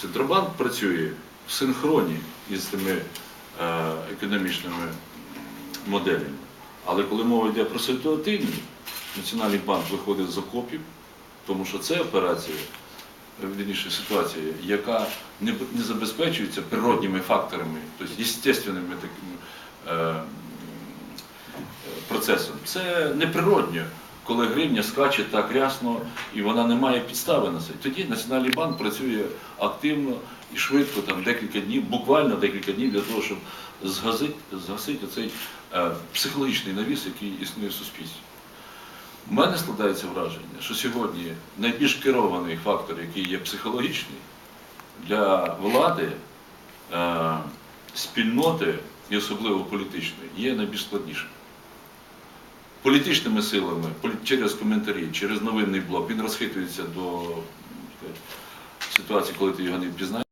Центробанк працює в синхроні із тими е, економічними моделями. Але коли мова йде про ситуативні, Національний банк виходить з окопів, тому що це операція, вірніше ситуація, яка не, не забезпечується природніми факторами, тобто естественними такими е, процесом. Це неприродньо, коли гривня скаче так рясно і вона не має підстави на це. Тоді Національний банк працює активно і швидко, там декілька днів, буквально декілька днів для того, щоб згасити, згасити цей е, психологічний навіс, який існує в суспільстві. У мене складається враження, що сьогодні найбільш керований фактор, який є психологічний, для влади, е, спільноти і особливо політичної, є найбільш складнішим. Політичними силами, через коментарі, через новинний блок, він розхитується до так, ситуації, коли ти його не впізнаєш.